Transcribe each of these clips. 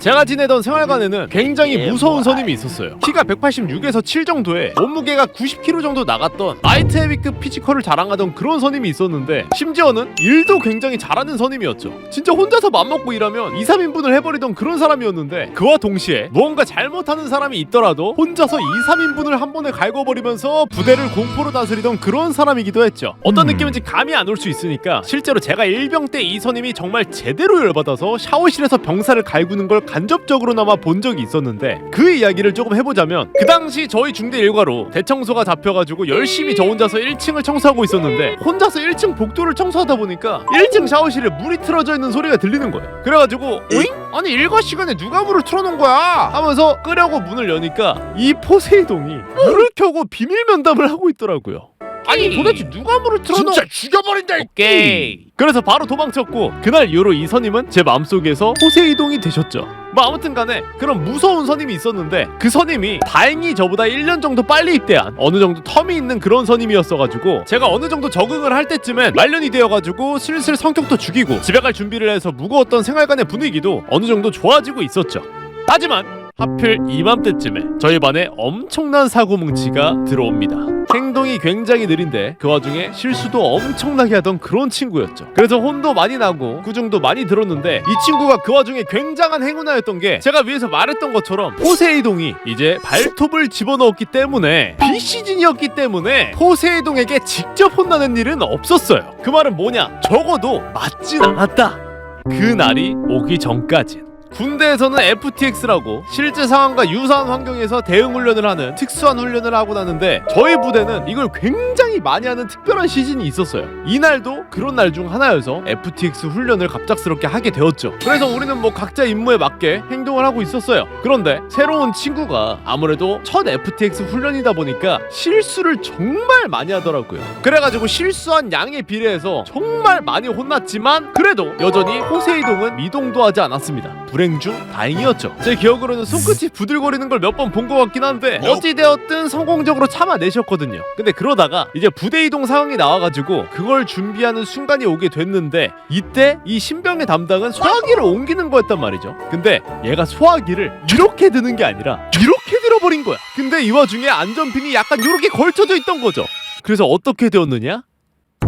제가 지내던 생활관에는 굉장히 무서운 선임이 있었어요. 키가 186에서 7 정도에 몸무게가 90kg 정도 나갔던 라이트 헤비급 피지컬을 자랑하던 그런 선임이 있었는데 심지어는 일도 굉장히 잘하는 선임이었죠. 진짜 혼자서 맘먹고 일하면 2, 3인분을 해버리던 그런 사람이었는데 그와 동시에 무언가 잘못하는 사람이 있더라도 혼자서 2, 3인분을 한 번에 갈궈버리면서 부대를 공포로 다스리던 그런 사람이기도 했죠. 어떤 음. 느낌인지 감이 안 올 수 있으니까 실제로 제가 일병 때 이 선임이 정말 제대로 열받아서 샤워실에서 병사를 갈구는 걸 간접적으로나마 본 적이 있었는데 그 이야기를 조금 해보자면 그 당시 저희 중대 일과로 대청소가 잡혀가지고 열심히 저 혼자서 1층을 청소하고 있었는데 혼자서 1층 복도를 청소하다 보니까 1층 샤워실에 물이 틀어져 있는 소리가 들리는 거예요. 그래가지고 오잉? 아니 일과 시간에 누가 물을 틀어놓은 거야? 하면서 끄려고 문을 여니까 이 포세이동이 물을 켜고 비밀 면담을 하고 있더라고요. 아니 도대체 누가 물을 틀어놓은 진짜 죽여버린다. 이 오케이. 그래서 바로 도망쳤고 그날 이후로 이 선임은 제 마음속에서 호세이동이 되셨죠. 뭐 아무튼 간에 그런 무서운 선임이 있었는데 그 선임이 다행히 저보다 1년 정도 빨리 입대한 어느 정도 텀이 있는 그런 선임이었어가지고 제가 어느 정도 적응을 할 때쯤엔 말년이 되어가지고 슬슬 성격도 죽이고 집에 갈 준비를 해서 무거웠던 생활관의 분위기도 어느 정도 좋아지고 있었죠. 하지만 하필 이맘때쯤에 저희 반에 엄청난 사고뭉치가 들어옵니다. 행동이 굉장히 느린데 그 와중에 실수도 엄청나게 하던 그런 친구였죠. 그래서 혼도 많이 나고 구중도 많이 들었는데 이 친구가 그 와중에 굉장한 행운아였던 게 제가 위에서 말했던 것처럼 포세이동이 이제 발톱을 집어넣었기 때문에 비시즌이었기 때문에 포세이동에게 직접 혼나는 일은 없었어요. 그 말은 뭐냐? 적어도 맞진 않았다. 그 날이 오기 전까진. 군대에서는 FTX라고 실제 상황과 유사한 환경에서 대응 훈련을 하는 특수한 훈련을 하고 나는데 저희 부대는 이걸 굉장히 많이 하는 특별한 시즌이 있었어요. 이날도 그런 날 중 하나여서 FTX 훈련을 갑작스럽게 하게 되었죠. 그래서 우리는 뭐 각자 임무에 맞게 행동을 하고 있었어요. 그런데 새로운 친구가 아무래도 첫 FTX 훈련이다 보니까 실수를 정말 많이 하더라고요. 그래가지고 실수한 양에 비례해서 정말 많이 혼났지만 그래도 여전히 호세이동은 미동도 하지 않았습니다. 불행 중 다행이었죠. 제 기억으로는 손끝이 부들거리는 걸 몇 번 본 것 같긴 한데 어찌되었든 성공적으로 참아내셨거든요. 근데 그러다가 이제 부대 이동 상황이 나와가지고 그걸 준비하는 순간이 오게 됐는데 이때 이 신병의 담당은 소화기를 옮기는 거였단 말이죠. 근데 얘가 소화기를 이렇게 드는 게 아니라 이렇게 들어버린 거야. 근데 이 와중에 안전핀이 약간 이렇게 걸쳐져 있던 거죠. 그래서 어떻게 되었느냐?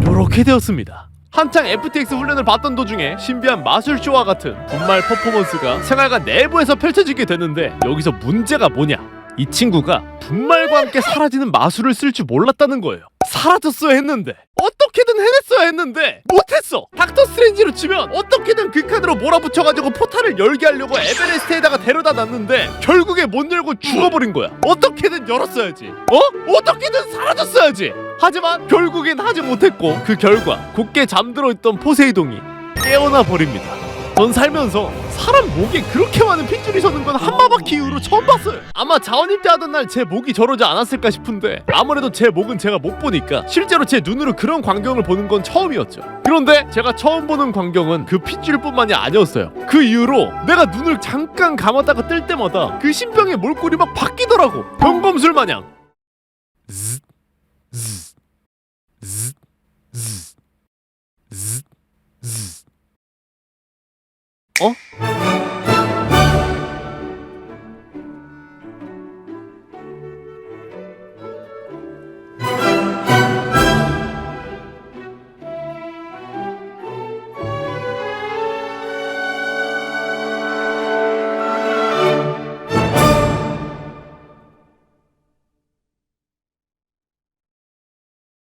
요렇게 되었습니다. 한창 FTX 훈련을 받던 도중에 신비한 마술쇼와 같은 분말 퍼포먼스가 생활관 내부에서 펼쳐지게 되는데 여기서 문제가 뭐냐? 이 친구가 분말과 함께 사라지는 마술을 쓸 줄 몰랐다는 거예요. 사라졌어야 했는데 어떻게든 해냈어야 했는데 못했어. 닥터 스트레인지로 치면 어떻게든 그 카드로 몰아붙여가지고 포탈을 열게 하려고 에베레스트에다가 데려다 놨는데 결국에 못 열고 죽어버린 거야. 어떻게든 열었어야지. 어? 어떻게든 사라졌어야지. 하지만 결국엔 하지 못했고 그 결과 굳게 잠들어 있던 포세이동이 깨어나 버립니다. 전 살면서 사람 목에 그렇게 많은 핏줄이 서는 건 한마바퀴 이후로 처음 봤어요. 아마 자원입대 하던 날 제 목이 저러지 않았을까 싶은데 아무래도 제 목은 제가 못 보니까 실제로 제 눈으로 그런 광경을 보는 건 처음이었죠. 그런데 제가 처음 보는 광경은 그 핏줄뿐만이 아니었어요. 그 이후로 내가 눈을 잠깐 감았다가 뜰 때마다 그 신병의 몰골이 막 바뀌더라고. 병검술 마냥.